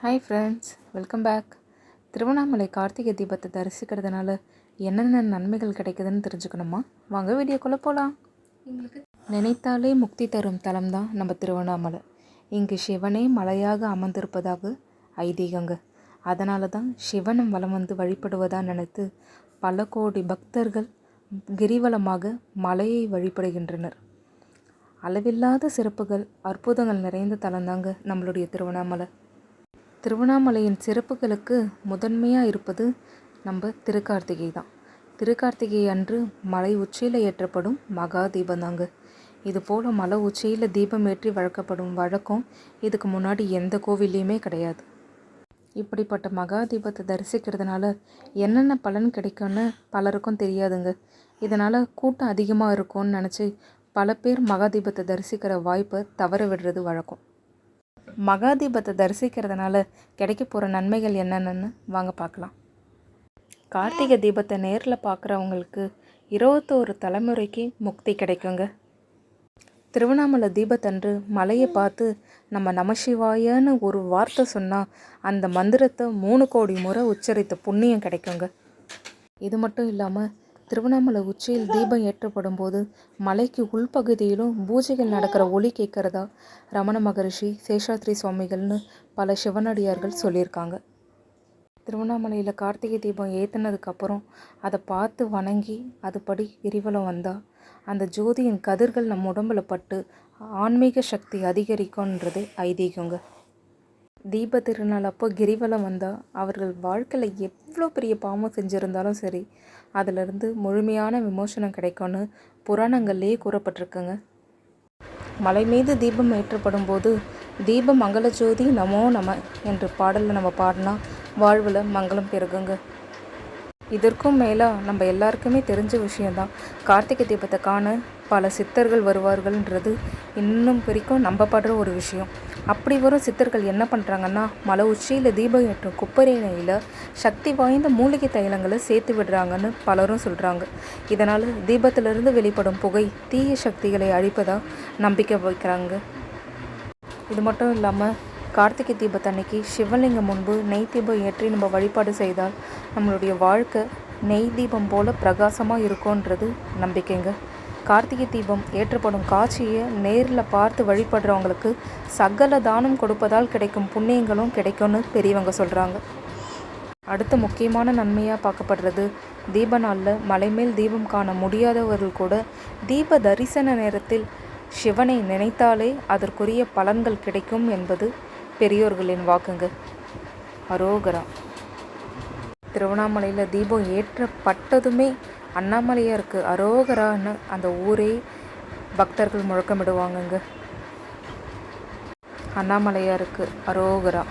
Hi friends welcome back Tiruvannamalai Karthigai தீபத்தை தரிசிக்கிறதுனால என்னென்ன நன்மைகள் கிடைக்குதுன்னு தெரிஞ்சுக்கணுமா? வாங்க வீடியோக்குள்ளே போகலாம் எங்களுக்கு நினைத்தாலே முக்தி தரும் தலம் தான் நம்ம திருவண்ணாமலை. இங்கு சிவனே மலையாக அமர்ந்திருப்பதாக ஐதீகங்க. அதனால தான் சிவனும் வலம் வந்து வழிபடுவதாக நினைத்து பல கோடி பக்தர்கள் கிரிவலமாக மலையை வழிபடுகின்றனர். அளவில்லாத சிறப்புகள் அற்புதங்கள் நிறைந்த தலம்தாங்க நம்மளுடைய திருவண்ணாமலை. திருவண்ணாமலையின் சிறப்புகளுக்கு முதன்மையாக இருப்பது நம்ம திருக்கார்த்திகை தான். திருக்கார்த்திகை அன்று மலை உச்சியில் ஏற்றப்படும் மகா தீபம் தாங்க. இது போல் மலை உச்சியில் தீபம் ஏற்றி வழக்கப்படும் வழக்கம் இதுக்கு முன்னாடி எந்த கோவில்லையுமே கிடையாது. இப்படிப்பட்ட மகா தீபத்தை தரிசிக்கிறதுனால என்னென்ன பலன் கிடைக்கும்னு பலருக்கும் தெரியாதுங்க. இதனால் கூட்டம் அதிகமாக இருக்கும்னு நினச்சி பல பேர் மகா தீபத்தை தரிசிக்கிற வாய்ப்பை தவற விடுறது வழக்கம். மகா தீபத்தை தரிசிக்கிறதுனால கிடைக்க போகிற நன்மைகள் என்னென்னு வாங்க பார்க்கலாம். கார்த்திகை தீபத்தை நேரில் பார்க்குறவங்களுக்கு இருபத்தோரு தலைமுறைக்கு முக்தி கிடைக்குங்க. திருவண்ணாமலை தீபத்தன்று மலையை பார்த்து நம்ம நமசிவாயன்னு ஒரு வார்த்தை சொன்னால் அந்த மந்திரத்தை மூணு கோடி முறை உச்சரித்த புண்ணியம் கிடைக்குங்க. இது மட்டும் இல்லாமல் திருவண்ணாமலை உச்சியில் தீபம் ஏற்றப்படும் போது மலைக்கு உள்பகுதியிலும் பூஜைகள் நடக்கிற ஒளி கேட்குறதா? ரமண மகரிஷி சேஷாத்ரி சுவாமிகள்னு பல சிவனடியார்கள் சொல்லியிருக்காங்க. திருவண்ணாமலையில் கார்த்திகை தீபம் ஏற்றுனதுக்கப்புறம் அதை பார்த்து வணங்கி அதுபடி கிரிவலம் வந்தால் அந்த ஜோதியின் கதிர்கள் நம்ம உடம்புல பட்டு ஆன்மீக சக்தி அதிகரிக்கும்ன்றது ஐதீகங்க. தீப திருநாள் அப்போ கிரிவலம் வந்தால் அவர்கள் வாழ்க்கையில் எவ்வளோ பெரிய பாவம் செஞ்சுருந்தாலும் சரி அதிலிருந்து முழுமையான விமோசனம் கிடைக்கும்னு புராணங்கள்லேயே கூறப்பட்டிருக்குங்க. மலை மீது தீபம் ஏற்றப்படும் போது தீப மங்கள ஜோதி நமோ நம என்ற பாடலில் நம்ம பாடினா வாழ்வில் மங்களம் பெருகுங்க. இதற்கும் மேலாக நம்ம எல்லாருக்குமே தெரிஞ்ச விஷயந்தான் கார்த்திகை தீபத்தை காண பல சித்தர்கள் வருவார்கள்ன்றது இன்னும் வரைக்கும் நம்பப்படுற ஒரு விஷயம். அப்படி வரும் சித்தர்கள் என்ன பண்ணுறாங்கன்னா மலை உச்சியில் தீபம் ஏற்றும் குப்பரிணையில் சக்தி வாய்ந்த மூலிகை தைலங்களை சேர்த்து விடுறாங்கன்னு பலரும் சொல்கிறாங்க இதனால் தீபத்திலிருந்து வெளிப்படும் புகை தீய சக்திகளை அழிப்பதாக நம்பிக்கை வைக்கிறாங்க. இது மட்டும் இல்லாமல் கார்த்திகை தீபத்தன்னைக்கு சிவலிங்கம் முன்பு நெய் தீபம் ஏற்றி நம்ம வழிபாடு செய்தால் நம்மளுடைய வாழ்க்கை நெய் தீபம் போல் பிரகாசமாக இருக்கும்ன்றது நம்பிக்கைங்க. கார்த்திகை தீபம் ஏற்றப்படும் காட்சியை நேரில் பார்த்து வழிபடுறவங்களுக்கு சகல தானம் கொடுப்பதால் கிடைக்கும் புண்ணியங்களும் கிடைக்கும்னு பெரியவங்க சொல்கிறாங்க அடுத்த முக்கியமான நன்மையாக பார்க்கப்படுறது தீப நாளில் மலைமேல் தீபம் காண முடியாதவர்கள் கூட தீப தரிசன நேரத்தில் சிவனை நினைத்தாலே அதற்குரிய பலன்கள் கிடைக்கும் என்பது பெரியோர்களின் வாக்குங்க. அரோகரா திருவண்ணாமலையில் தீபம் ஏற்றப்பட்டதுமே அண்ணாமலையாக இருக்குது அரோகரான்னு அந்த ஊரே பக்தர்கள் முழக்கமிடுவாங்கங்க. அண்ணாமலையாக இருக்குது அரோகரா